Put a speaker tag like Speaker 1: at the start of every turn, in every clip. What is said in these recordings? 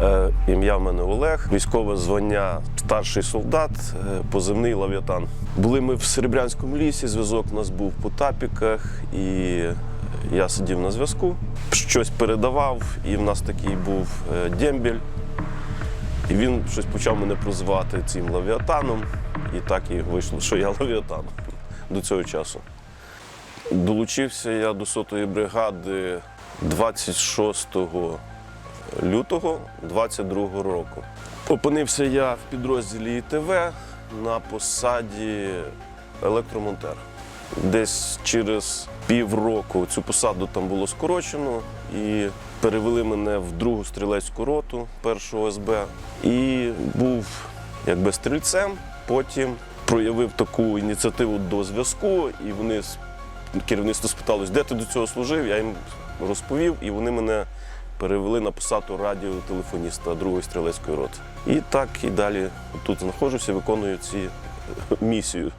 Speaker 1: Е, Ім'я в мене Олег, військове звання старший солдат, е, позивний лав'ятан. Були ми в Серебрянському лісі, зв'язок у нас був по тапіках, і я сидів на зв'язку, щось передавав, і в нас такий був е, дембель. І він щось почав мене прозивати цим лавіатаном, і так і вийшло, що я лавіатан до цього часу. Долучився я до сотої бригади 26 лютого 22 року. Опинився я в підрозділі ІТВ на посаді електромонтер. Десь через півроку цю посаду там було скорочено і перевели мене в другу стрілецьку роту першого СБ. І був якби стрільцем. Потім проявив таку ініціативу до зв'язку, і вони керівництво спиталось, де ти до цього служив. Я їм розповів, і вони мене перевели на посаду радіотелефоніста другої стрілецької роти. І так і далі тут знаходжуся, виконую ці місію.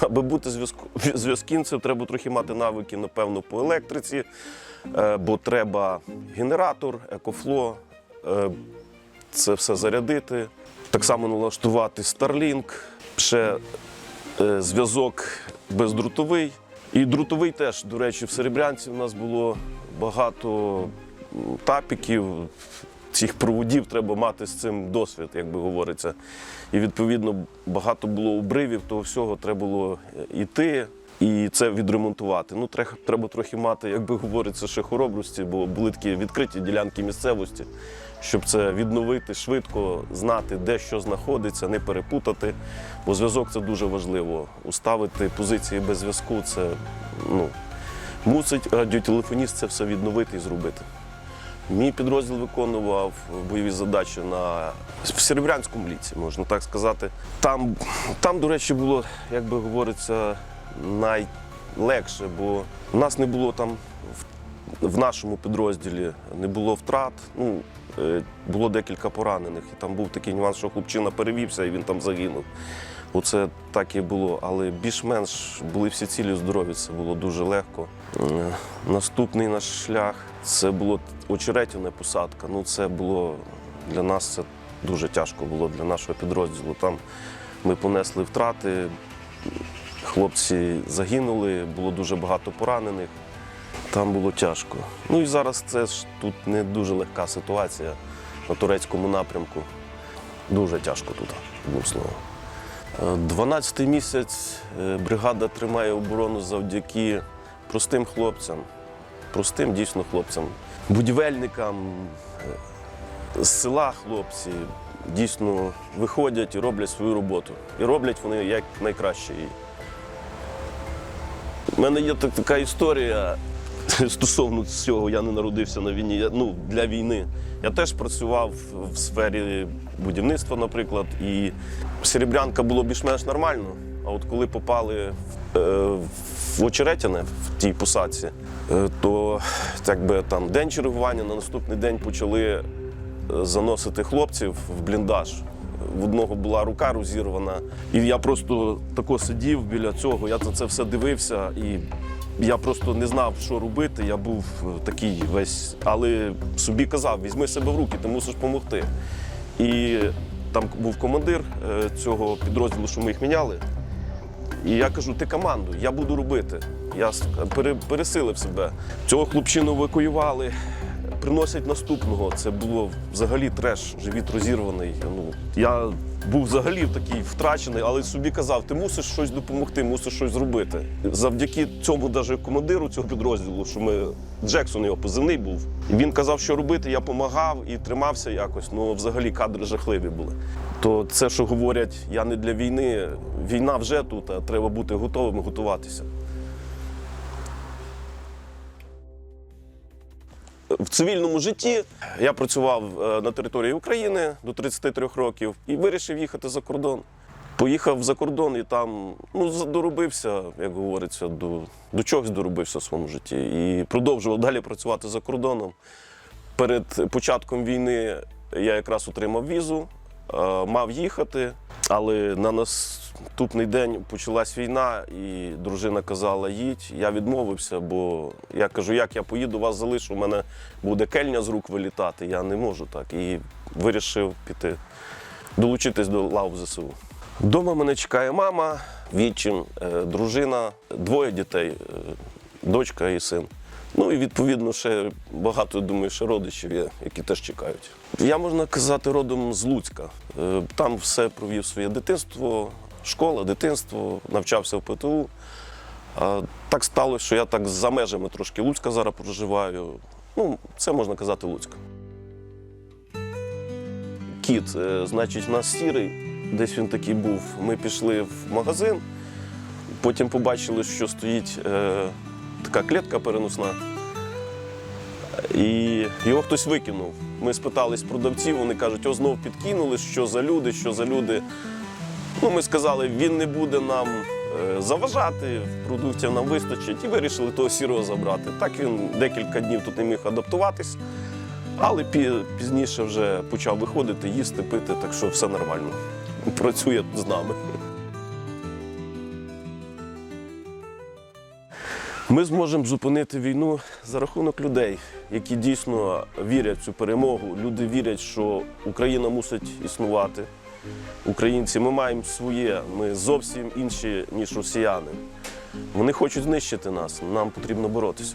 Speaker 1: Аби бути зв'язківцем, треба трохи мати навики, напевно, по електриці, е, бо треба генератор, екофло, е, це все зарядити. Так само налаштувати Starlink, ще е, зв'язок бездрутовий. І друтовий теж, до речі, в Серебрянці у нас було багато тапіків, цих проводів треба мати з цим досвід, як би говориться. І відповідно багато було обривів, того всього треба було йти і це відремонтувати. Ну, треба, треба трохи мати, як би говориться, ще хоробрості, бо були такі відкриті ділянки місцевості, щоб це відновити швидко, знати, де що знаходиться, не перепутати. Бо зв'язок це дуже важливо. Уставити позиції без зв'язку це ну, мусить радіотелефоніст це все відновити і зробити. Мій підрозділ виконував бойові задачі на в Серебрянському ліці, можна так сказати. Там, там, до речі, було, як би говориться, найлегше, бо в нас не було там в, нашому підрозділі не було втрат. Ну, е, було декілька поранених. І там був такий нюанс, що хлопчина перевівся і він там загинув. Оце так і було, але більш-менш були всі цілі здорові, це було дуже легко. Е, Наступний наш шлях це було очеретяна посадка. Ну, це було для нас це дуже тяжко було для нашого підрозділу. Там ми понесли втрати, хлопці загинули, було дуже багато поранених. Там було тяжко. Ну і зараз це ж тут не дуже легка ситуація на турецькому напрямку. Дуже тяжко тут, одним словом. 12-й місяць е, бригада тримає оборону завдяки простим хлопцям, простим дійсно хлопцям, будівельникам е, з села хлопці дійсно виходять і роблять свою роботу. І роблять вони як найкраще. У мене є така історія стосовно цього. Я не народився на війні. Я, ну, для війни. Я теж працював в сфері будівництва, наприклад, і Серебрянка було більш-менш нормально. А от коли попали в, е, в Очеретяне, в тій посадці, е, то якби там день чергування, на наступний день почали заносити хлопців в бліндаж. В одного була рука розірвана, і я просто тако сидів біля цього. Я на це все дивився, і я просто не знав, що робити. Я був е, такий весь, але собі казав: візьми себе в руки, ти мусиш допомогти. І там був командир е, цього підрозділу, що ми їх міняли. І я кажу, ти командуй, я буду робити. Я пересилив себе. Цього хлопчину евакуювали, приносять наступного. Це було взагалі треш, живіт розірваний. Ну, я був взагалі такий втрачений, але собі казав, ти мусиш щось допомогти, мусиш щось зробити. Завдяки цьому даже командиру цього підрозділу, що ми Джексон його позивний був. Він казав, що робити, я допомагав і тримався якось. Ну взагалі кадри жахливі були. То це, що говорять, я не для війни, війна вже тут, а треба бути готовим, готуватися. В цивільному житті я працював е, на території України до 33 років і вирішив їхати за кордон. Поїхав за кордон і там ну, доробився, як говориться, до, до чогось доробився в своєму житті. І продовжував далі працювати за кордоном. Перед початком війни я якраз отримав візу, е, мав їхати, Але на наступний день почалась війна, і дружина казала: їдь. Я відмовився, бо я кажу, як я поїду, вас залишу, у мене буде кельня з рук вилітати. Я не можу так. І вирішив піти, долучитись до лав ЗСУ. Дома мене чекає мама, відчим, е, дружина, двоє дітей, е, дочка і син. Ну і відповідно ще багато, думаю, ще родичів є, які теж чекають. Я можна казати родом з Луцька. Е, Там все провів своє дитинство, школа, дитинство, навчався в ПТУ. Так сталося, що я так за межами трошки Луцька зараз проживаю. Ну, це можна казати Луцьк. Кіт, е, значить, в нас сірий, десь він такий був. Ми пішли в магазин, потім побачили, що стоїть е, така клітка переносна. І його хтось викинув. Ми спитались продавців, вони кажуть, о, знов підкинули, що за люди, що за люди. Ну, ми сказали, він не буде нам е, заважати, продуктів нам вистачить, і вирішили того сірого забрати. Так він декілька днів тут не міг адаптуватись, але пізніше вже почав виходити, їсти, пити, так що все нормально. Працює з нами. Ми зможемо зупинити війну за рахунок людей, які дійсно вірять в цю перемогу. Люди вірять, що Україна мусить існувати. Українці, ми маємо своє, ми зовсім інші, ніж росіяни. Вони хочуть знищити нас, нам потрібно боротися.